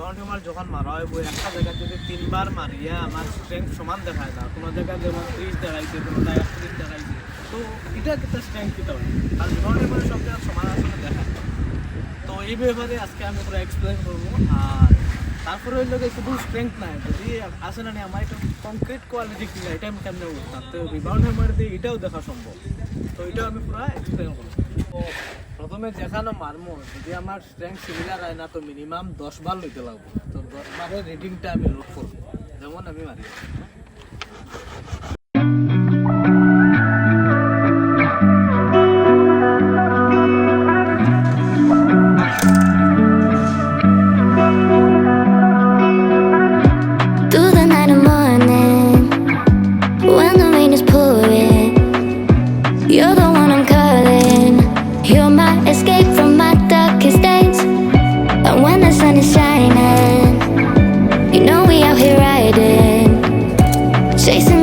Rebound আমার যখন মারা হয় বই একটা জায়গা যদি তিনবার মারিয়া আমার স্ট্রেংথ সমান দেখায় না, কোনো জায়গায় যেমন ত্রিশ দেখাইছে কোনোটা একত্রিশ দেখাইছে, তো এটা একটা স্ট্রেংথ কিতা হয় আর রিবাউন্ড আমার সব জায়গায় সমান আসলে দেখায় না। তো এই ব্যাপারে আজকে আমি পুরো এক্সপ্লেন করব, আর তারপরে হইল গিয়ে শুধু স্ট্রেংথ নাই, যদি আসে না আমার একটা কংক্রিট কোয়ালিটি কিনা এটা আমি কেমনে করতাম তো রিবাউন্ড হ্যামার দিয়ে এটাও দেখা সম্ভব। তো এটাও আমি পুরো এক্সপ্লেন করব। প্রথমে যেখানে মারমো, যদি আমার স্ট্রেংথ সিমিলার হয় না, তো মিনিমাম দশ বার লইতে লাগবো। তো দশ বারের রিডিংটা আমি লোড করব। যেমন আমি মারি। Chasing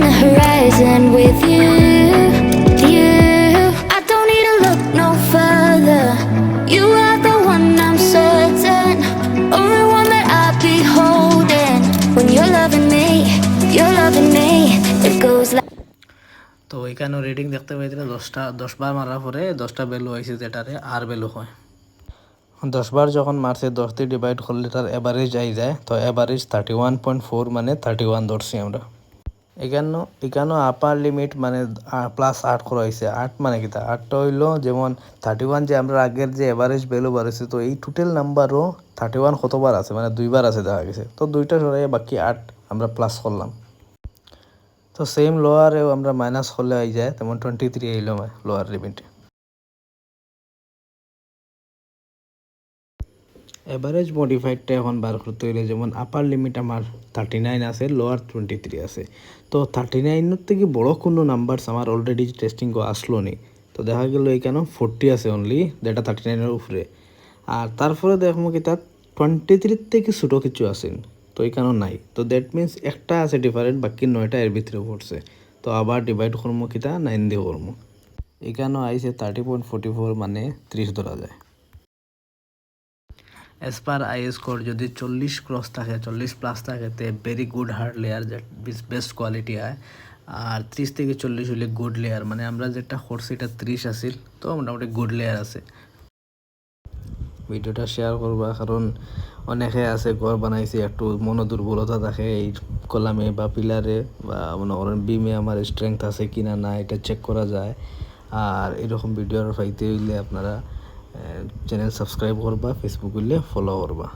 তো এখানে রিডিং দেখতে পাইছিলে দশটা, দশবার মারার পরে দশটা ভ্যালু আইছে যেটারে আর ভ্যালু হয় দশবার যখন মারছে দশ দিয়ে ডিভাইড করলে তার অ্যাভারেজ আই যায়, তো average thirty one point four মানে থার্টি ওয়ান ধরছি আমরা। এখানে এখানে আপার লিমিট মানে প্লাস আট করা হয়েছে আট মানে কিতা আটটা হইল যেমন থার্টি ওয়ান যে আমরা আগের যে এভারেজ ভ্যালু বাড়াইছে, তো এই টোটাল নাম্বারও থার্টি ওয়ান কতবার আছে? মানে দুইবার আছে দেখা গেছে। তো দুইটা সরাই বাকি আট আমরা প্লাস করলাম। তো সেম লোয়ারেও আমরা মাইনাস হলে আই যায়, তেমন টোয়েন্টি থ্রি আইলো লোয়ার লিমিট এভারেজ মডিফাইডটা এখন বার করতে হইলে যেমন আপার লিমিট আমার থার্টি নাইন আছে লোয়ার টোয়েন্টি থ্রি আছে। তো থার্টি নাইনের থেকে বড় কোনো নাম্বারস আমার অলরেডি টেস্টিং আসলো নি। তো দেখা গেল এখানে ফোরটি আছে অনলি যেটা থার্টি নাইনের উপরে। আর তারপরে দেখব কি তার টোয়েন্টি থ্রির থেকে ছোটো কিছু আছেন তো এখানেও নাই। তো দ্যাট মিন্স একটা আছে ডিফারেন্ট বাকি নয়টা এর ভিতরে পড়ছে। তো আবার ডিভাইড করব কিতা? নাইন দিয়ে করব এখানেও আইসে থার্টি পয়েন্ট ফোর্টি ফোর মানে ত্রিশ ধরা যায়। অ্যাজ পার আইএস কোড যদি চল্লিশ ক্রস থাকে, চল্লিশ প্লাস থাকে, তে ভেরি গুড হার্ড লেয়ার যে বেস্ট কোয়ালিটি হয়। আর ত্রিশ থেকে চল্লিশ হলে গুড লেয়ার মানে আমরা যেটা করছি এটা ত্রিশ আসিল তো মোটামুটি গুড লেয়ার আছে। ভিডিওটা শেয়ার করবা, কারণ অনেকে আছে ঘর বানাইছে, একটু মনো দুর্বলতা থাকে, এই কলামে বা পিলারে বা মনে করেন বিমে আমার স্ট্রেংথ আছে কি না না এটা চেক করা যায়। আর এরকম ভিডিও পাইতে হইলে আপনারা চ্যানেল সাবস্ক্রাইব করবা ফেসবুক হইলে ফলো করবা।